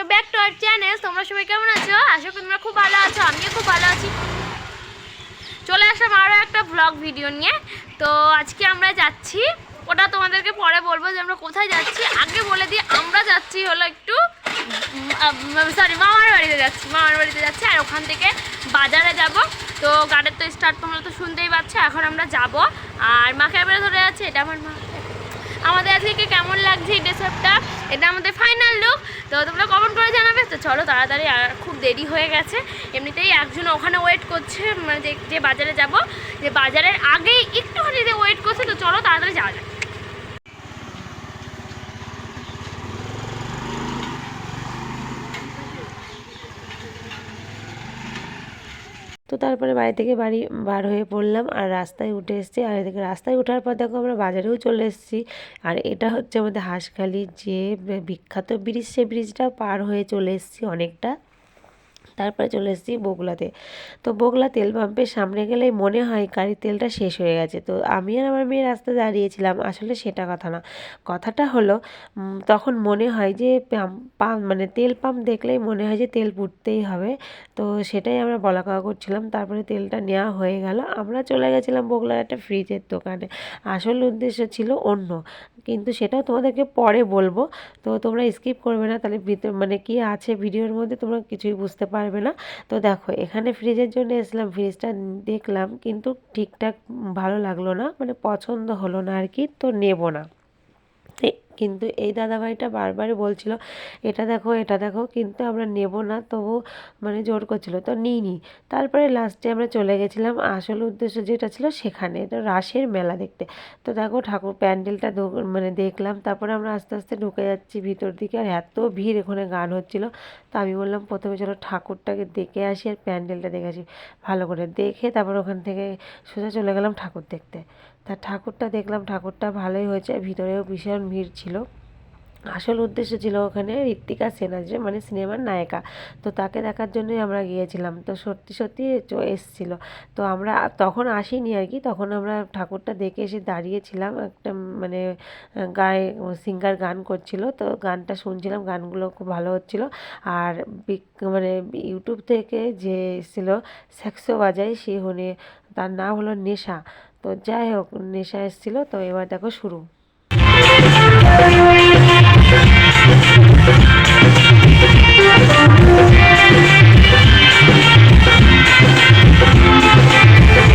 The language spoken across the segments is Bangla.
Welcome back to our channel তোমরা সবাই কেমন আছো? আশা করি তোমরা খুব ভালো আছো, আমিও খুব ভালো আছি। চলে আসলাম আরও একটা ব্লগ ভিডিও নিয়ে। তো আজকে আমরা যাচ্ছি, ওটা তোমাদেরকে পরে বলব যে আমরা কোথায় যাচ্ছি। আগে বলে দিই, আমরা যাচ্ছি হলো একটু সরি মামার বাড়িতে যাচ্ছি, মামার বাড়িতে যাচ্ছি। আর ওখান থেকে বাজারে যাব। তো গাড়ির তো স্টার্ট তোমরা তো শুনতেই পাচ্ছ, এখন আমরা যাব। আর মাকে ক্যামেরা ধরে আছে এটা আমার মা। আমাদের আজকে কেমন লাগছে এই ড্রেসআপটা এটা আমাদের ফাইনাল লুক তো তোমরা কমেন্ট করে জানাবে। তো চলো তাড়াতাড়ি আর খুব দেরি হয়ে গেছে। এমনিতেই একজন ওখানে ওয়েট করছে মানে যে বাজারে যাব। যে বাজারের আগেই একটুখানি ওয়েট করছে, তো চলো তাড়াতাড়ি যাওয়া যাক। তো তারপরে বাড়ি থেকে বাড়ি বার হয়ে পড়লাম আর রাস্তায় উঠে এসেছি। আর এদিকে রাস্তায় ওঠার পর দেখো আমরা বাজারেও চলে এসেছি। আর এটা হচ্ছে আমাদের হাঁসখালির যে বিখ্যাত ব্রিজ সেই ব্রিজটাও পার হয়ে চলে এসেছি অনেকটা। তারপরে চলে এসেছি বগুলাতে তো বগুলা তেল পাম্পের সামনে গেলেই মনে হয় গাড়ির তেলটা শেষ হয়ে গেছে। তো আমি আর আমার মেয়ে রাস্তায় দাঁড়িয়েছিলাম, আসলে সেটা কথা না। কথাটা হলো তখন মনে হয় যে পাম্প মানে তেল পাম্প দেখলেই মনে হয় যে তেল পুড়তেই হবে। তো সেটাই আমরা বলা কওয়া করছিলাম, তারপরে তেলটা নেওয়া হয়ে গেল। আমরা চলে গেছিলাম বগুলার একটা ফ্রিজের দোকানে। আসল উদ্দেশ্য ছিল অন্য, কিন্তু সেটাও তোমাদেরকে পরে বলব। তো তোমরা স্কিপ করবে না, তাহলে ভিতর মানে কি আছে ভিডিওর মধ্যে তোমরা কিছুই বুঝতে পারবে না। তো দেখো, এখানে ফ্রিজের জন্য এসলাম ফ্রিজটা দেখলাম, কিন্তু ঠিকঠাক ভালো লাগল না মানে পছন্দ হলো না আর কি, তো নেব না। কিন্তু এই দাদাভাইটা বারবারই বলছিল, এটা দেখো এটা দেখো, কিন্তু আমরা নেব না। তবু মানে জোর করছিল, তো নিইনি তারপরে লাস্টে আমরা চলে গেছিলাম, আসল উদ্দেশ্য যেটা ছিল সেখানে এটা রাসের মেলা দেখতে। তো দেখো ঠাকুর প্যান্ডেলটা মানে দেখলাম, তারপরে আমরা আস্তে আস্তে ঢুকে যাচ্ছি ভিতর দিকে, আর এত ভিড় এখানে গান হচ্ছিল, তো আমি বললাম, প্রথমে চলো ঠাকুরটাকে দেখে আসি আর প্যান্ডেলটা দেখে আসি। ভালো করে দেখে তারপর ওখান থেকে সোজা চলে গেলাম ঠাকুর দেখতে। তা ঠাকুরটা দেখলাম, ঠাকুরটা ভালোই হয়েছে, ভিতরেও ভীষণ ভিড় ছিল। আসল উদ্দেশ্য ছিল ওখানে ঋত্বিকা সেন আসবে মানে সিনেমার নায়িকা। তো তাকে দেখার জন্যই আমরা গিয়েছিলাম। তো সত্যি সত্যি এসছিল। তো আমরা তখন আসিনি আর কি, তখন আমরা ঠাকুরটা দেখে এসে দাঁড়িয়েছিলাম। একটা মানে গায়ে সিঙ্গার গান করছিল। তো গানটা শুনছিলাম, গানগুলো খুব ভালো হচ্ছিল। আর মানে ইউটিউব থেকে যে এসেছিল স্যাক্সো বাজায়, সে হনে তার নাম হলো নেশা। তো যাই হোক নেশা এসেছিল তো এবার দেখো শুরু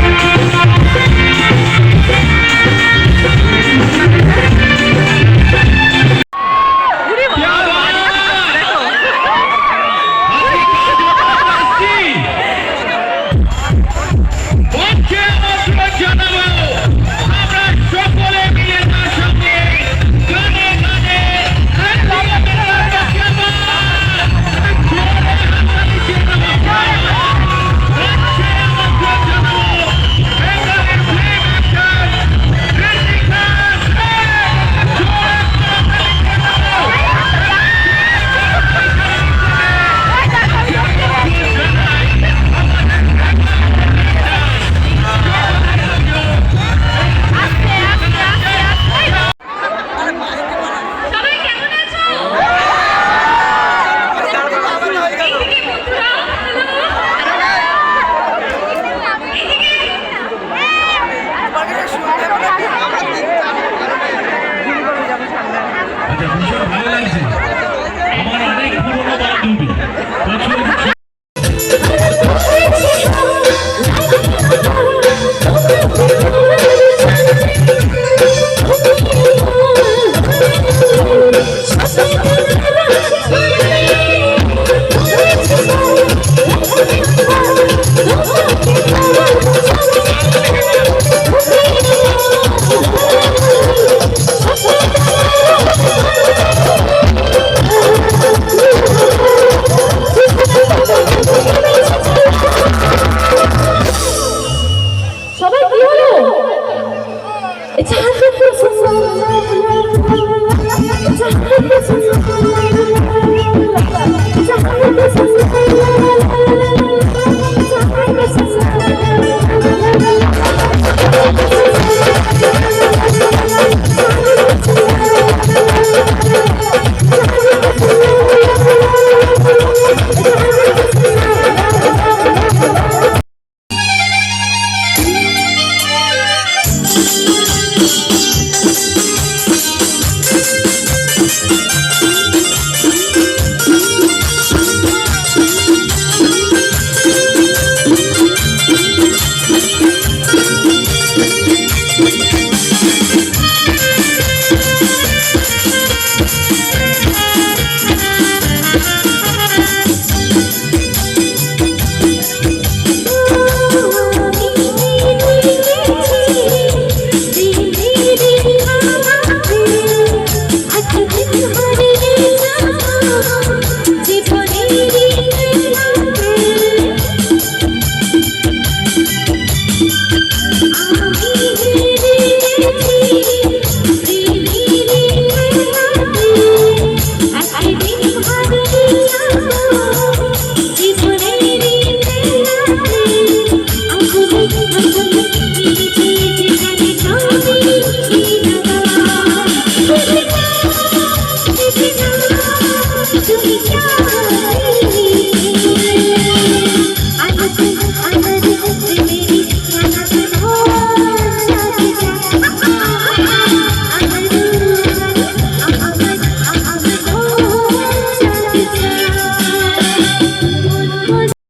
Thank you.